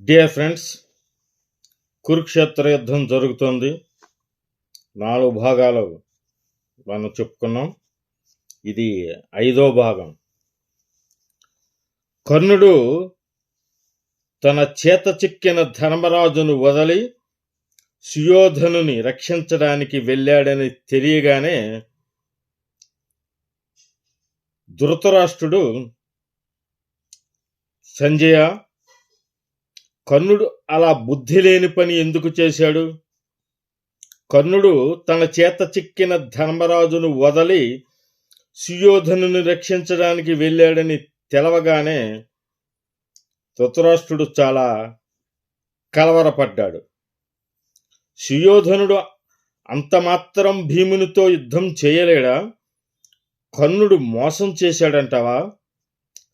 Dear friends Kurukshetra యుద్ధం జరుగుతోంది. నాలుగు భాగాలు మనం చెప్పుకున్నాం. ఇది ఐదో భాగం. కర్ణుడు తన చేత చిక్కిన ధర్మరాజును వదలి సుయోధనుని రక్షించడానికి వెళ్ళాడని తెలియగానే ధృతరాష్ట్రుడు సంజయ కర్ణుడు అలా బుద్ధి లేని పని ఎందుకు చేశాడు? కర్ణుడు తన చేత చిక్కిన ధర్మరాజును వదలి సుయోధనుని రక్షించడానికి వెళ్ళాడని తెలవగానే ధృతరాష్ట్రుడు చాలా కలవరపడ్డాడు. సుయోధనుడు అంతమాత్రం భీమునితో యుద్ధం చేయలేడా? కర్ణుడు మోసం చేశాడంటావా?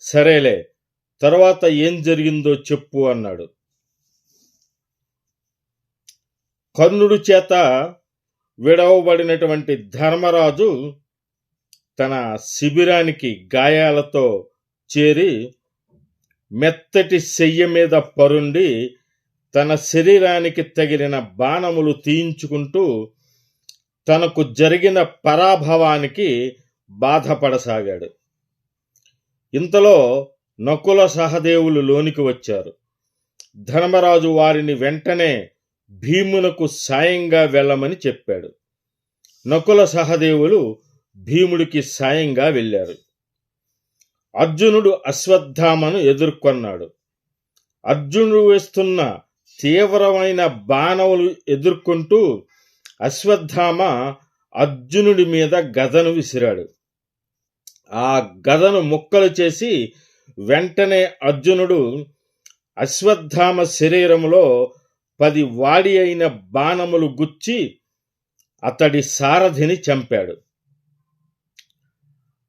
సరేలే తర్వాత ఏం జరిగిందో చెప్పు అన్నాడు. కర్ణుడు చేత విడవబడినటువంటి ధర్మరాజు తన శిబిరానికి గాయాలతో చేరి మెత్తటి శయ్య మీద పరుండి తన శరీరానికి తగిలిన బాణములు తీయించుకుంటూ తనకు జరిగిన పరాభవానికి బాధపడసాగాడు. ఇంతలో నకుల సహదేవులు లోనికి వచ్చారు. ధర్మరాజు వారిని వెంటనే భీమునకు సాయంగా వెళ్ళమని చెప్పాడు. నకుల సహదేవులు భీముడికి సాయంగా వెళ్ళారు. అర్జునుడు అశ్వత్థామను ఎదుర్కొన్నాడు. అర్జునుడు వేస్తున్న తీవ్రమైన బాణములు ఎదుర్కొంటూ అశ్వత్థామ అర్జునుడి మీద గదను విసిరాడు. ఆ గదను ముక్కలు చేసి వెంటనే అర్జునుడు అశ్వత్థామ శరీరంలో పది వాడి అయిన బాణములు గుచ్చి అతడి సారథిని చంపాడు.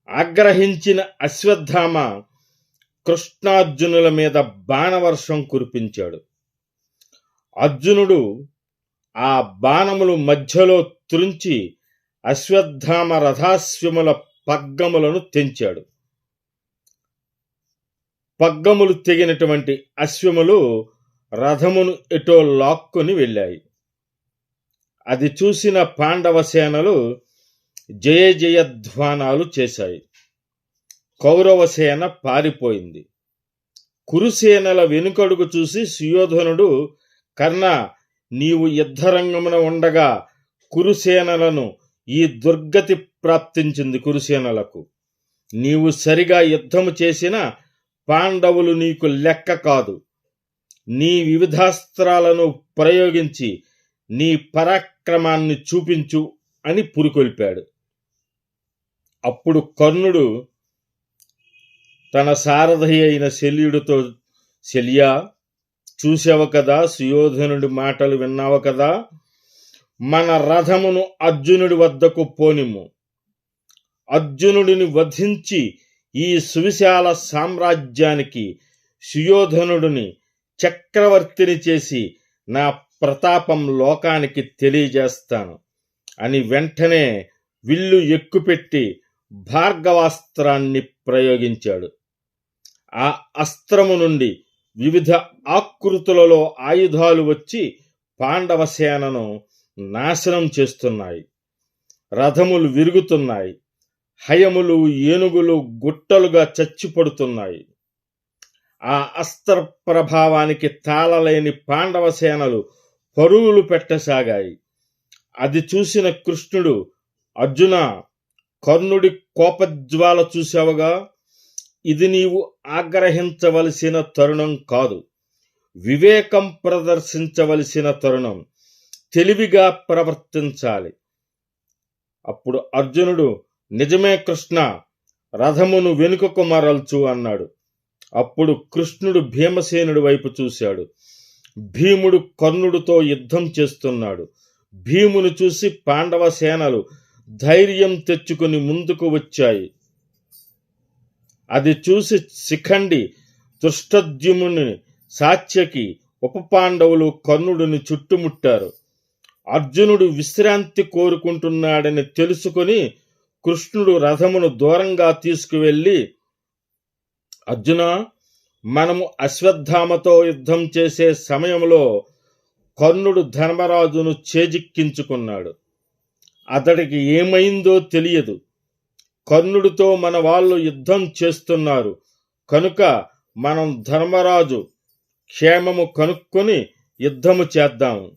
ఆగ్రహించిన అశ్వత్థామ కృష్ణార్జునుల మీద బాణవర్షం కురిపించాడు. అర్జునుడు ఆ బాణములు మధ్యలో త్రుంచి అశ్వత్థామ రథాశ్వముల పగ్గములను తెంచాడు. పగ్గములు తెగినటువంటి అశ్వములు రథమును ఎటో లాక్కొని వెళ్ళాయి. అది చూసిన పాండవ సేనలు జయ జయధ్వానాలు చేశాయి. కౌరవసేన పారిపోయింది. కురుసేనల వెనుకడుగు చూసి సుయోధనుడు కర్ణ నీవు యుద్ధరంగమున ఉండగా కురుసేనలను ఈ దుర్గతి ప్రాప్తించింది కురుసేనలకు. నీవు సరిగా యుద్ధము చేసిన పాండవులు నీకు లెక్క కాదు. నీ వివిధాస్త్రాలను ప్రయోగించి నీ పరాక్రమాన్ని చూపించు అని పురికొల్పాడు. అప్పుడు కర్ణుడు తన సారథి అయిన శల్యుడితో శల్యా చూసావు కదా సుయోధనుడి మాటలు విన్నావు కదా మన రథమును అర్జునుడి వద్దకు పోనిము అర్జునుడిని వధించి ఈ సువిశాల సామ్రాజ్యానికి సుయోధనుడిని చక్రవర్తిని చేసి నా ప్రతాపం లోకానికి తెలియజేస్తాను. అని వెంటనే విల్లు ఎక్కుపెట్టి భార్గవాస్త్రాన్ని ప్రయోగించాడు. ఆ అస్త్రము నుండి వివిధ ఆకృతులలో ఆయుధాలు వచ్చి పాండవ సేనను నాశనం చేస్తున్నాయి. రథములు విరుగుతున్నాయి. హయములు ఏనుగులు గుట్టలుగా చచ్చిపడుతున్నాయి. ఆ అస్త్ర ప్రభావానికి తాళలేని పాండవ సేనలు పరుగులు పెట్టసాగాయి. అది చూసిన కృష్ణుడు అర్జున కర్ణుడి కోపజ్వాల చూసావుగా ఇది నీవు ఆగ్రహించవలసిన తరుణం కాదు. వివేకం ప్రదర్శించవలసిన తరుణం. తెలివిగా ప్రవర్తించాలి. అప్పుడు అర్జునుడు నిజమే కృష్ణ రథమును వెనుకకు మరల్చు అన్నాడు. అప్పుడు కృష్ణుడు భీమసేనుడి వైపు చూశాడు. భీముడు కర్ణుడితో యుద్ధం చేస్తున్నాడు. భీమును చూసి పాండవ సేనలు ధైర్యం తెచ్చుకుని ముందుకు వచ్చాయి. అది చూసి శిఖండి దుష్టద్యుముని సాత్యకి ఉప పాండవులు కర్ణుడిని చుట్టుముట్టారు. అర్జునుడు విశ్రాంతి కోరుకుంటున్నాడని తెలుసుకొని కృష్ణుడు రథమును దూరంగా తీసుకువెళ్ళి అర్జున మనము అశ్వత్థామతో యుద్ధం చేసే సమయంలో కర్ణుడు ధర్మరాజును చేజిక్కించుకున్నాడు. అతడికి ఏమైందో తెలియదు. కర్ణుడితో మన వాళ్ళు యుద్ధం చేస్తున్నారు. కనుక మనం ధర్మరాజు క్షేమము కనుక్కొని యుద్ధము చేద్దాము.